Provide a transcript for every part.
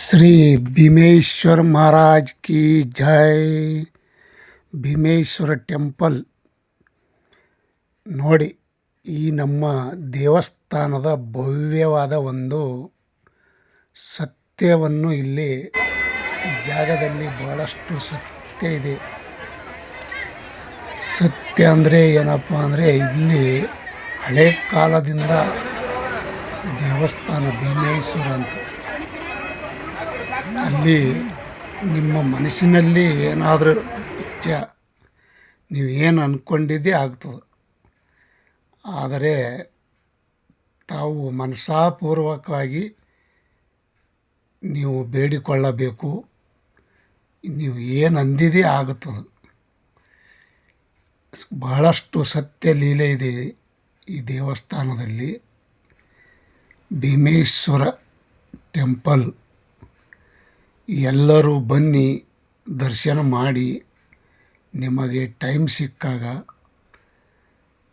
ಶ್ರೀ ಭೀಮೇಶ್ವರ ಮಹಾರಾಜ್ ಕಿ ಜೈ. ಭೀಮೇಶ್ವರ ಟೆಂಪಲ್. ನೋಡಿ, ಈ ನಮ್ಮ ದೇವಸ್ಥಾನದ ಭವ್ಯವಾದ ಒಂದು ಸತ್ಯವನ್ನು ಇಲ್ಲಿ ಜಾಗದಲ್ಲಿ ಬಹಳಷ್ಟು ಸತ್ಯ ಇದೆ. ಸತ್ಯ ಅಂದರೆ ಏನಪ್ಪ ಅಂದರೆ ಇಲ್ಲಿ ಹಳೆ ಕಾಲದಿಂದ ದೇವಸ್ಥಾನ ಭೀಮೇಶ್ವರ ಅಂತ. ಅಲ್ಲಿ ನಿಮ್ಮ ಮನಸ್ಸಿನಲ್ಲಿ ಏನಾದರೂ ಇಚ್ಛ ನೀವು ಏನು ಅಂದ್ಕೊಂಡಿದ್ದೇ ಆಗ್ತದೆ. ಆದರೆ ತಾವು ಮನಸಾಪೂರ್ವಕವಾಗಿ ನೀವು ಬೇಡಿಕೊಳ್ಳಬೇಕು. ನೀವು ಏನು ಅಂದಿದೇ ಆಗುತ್ತದೆ. ಬಹಳಷ್ಟು ಸತ್ಯ ಲೀಲೆ ಇದೆ ಈ ದೇವಸ್ಥಾನದಲ್ಲಿ. ಭೀಮೇಶ್ವರ ಟೆಂಪಲ್. ಎಲ್ಲರೂ ಬನ್ನಿ, ದರ್ಶನ ಮಾಡಿ, ನಿಮಗೆ ಟೈಮ್ ಸಿಕ್ಕಾಗ.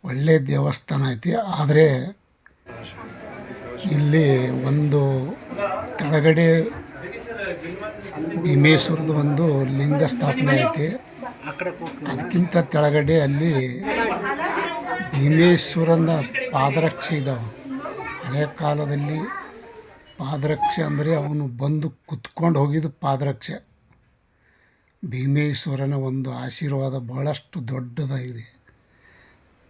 ಒಳ್ಳೆಯ ದೇವಸ್ಥಾನ ಐತಿ, ಆದರೆ ಇಲ್ಲಿ ಒಂದು ಕೆಳಗಡೆ ಭೀಮೇಶ್ವರದ ಒಂದು ಲಿಂಗ ಸ್ಥಾಪನೆ ಐತಿ. ಅದಕ್ಕಿಂತ ಕೆಳಗಡೆ ಅಲ್ಲಿ ಭೀಮೇಶ್ವರನ ಪಾದರಕ್ಷೆ ಇದಾವೆ. ಹಳೆಯ ಕಾಲದಲ್ಲಿ ಪಾದರಕ್ಷೆ ಅಂದರೆ ಅವನು ಬಂದು ಕುತ್ಕೊಂಡು ಹೋಗಿದ್ದು ಪಾದರಕ್ಷೆ. ಭೀಮೇಶ್ವರನ ಒಂದು ಆಶೀರ್ವಾದ ಬಹಳಷ್ಟು ದೊಡ್ಡದಾಗಿದೆ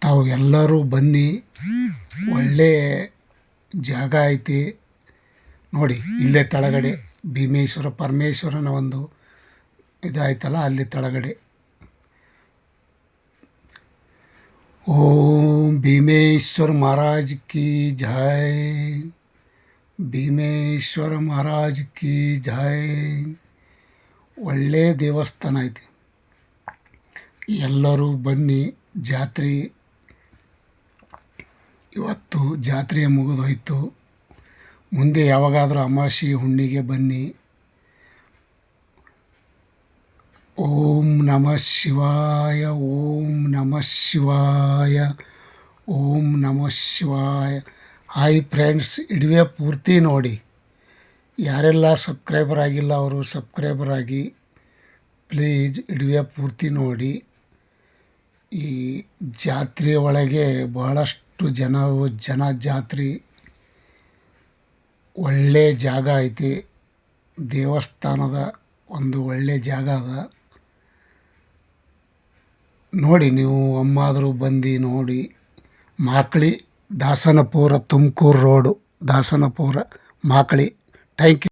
ತಾವು ಎಲ್ಲರೂ ಬನ್ನಿ ಒಳ್ಳೆಯ ಜಾಗ ಐತಿ. ನೋಡಿ, ಇಲ್ಲೇ ತಳಗಡೆ ಭೀಮೇಶ್ವರ, ಪರಮೇಶ್ವರನ ಒಂದು ಇದಾಯ್ತಲ್ಲ, ಅಲ್ಲಿ ತಳಗಡೆ. ಓಂ ಭೀಮೇಶ್ವರ ಮಹಾರಾಜ್ ಕಿ ಜೈ. ಭೀಮೇಶ್ವರ ಮಹಾರಾಜ್ ಕಿ ಜಾಯ್. ಒಳ್ಳೆಯ ದೇವಸ್ಥಾನ ಐತಿ. ಎಲ್ಲರೂ ಬನ್ನಿ, ಜಾತ್ರೆ. ಇವತ್ತು ಜಾತ್ರೆ ಮುಗಿದೋಯ್ತು. ಮುಂದೆ ಯಾವಾಗಾದರೂ ಅಮಾಸಿ ಹುಣ್ಣಿಗೆ ಬನ್ನಿ. ಓಂ ನಮಃ ಶಿವಾಯ, ಓಂ ನಮಃ ಶಿವಾಯ, ಓಂ ನಮಃ ಶಿವಾಯ. ಹಾಯ್ ಫ್ರೆಂಡ್ಸ್, ಇಡುವೆ ಪೂರ್ತಿ ನೋಡಿ. ಯಾರೆಲ್ಲ ಸಬ್ಸ್ಕ್ರೈಬರ್ ಆಗಿಲ್ಲ, ಅವರು ಸಬ್ಸ್ಕ್ರೈಬರ್ ಆಗಿ ಪ್ಲೀಸ್ ಇಡುವೆ ಪೂರ್ತಿ ನೋಡಿ. ಈ ಜಾತ್ರೆ ಒಳಗೆ ಬಹಳಷ್ಟು ಜನ ಜನ ಜಾತ್ರೆ. ಒಳ್ಳೆ ಜಾಗ ಐತಿ. ದೇವಸ್ಥಾನದ ಒಂದು ಒಳ್ಳೆ ಜಾಗ ಅದ. ನೋಡಿ, ನೀವು ಅಮ್ಮಾದರೂ ಬಂದು ನೋಡಿ. Makali Dasanapura Tumkur road Dasanapura Makali. Thank you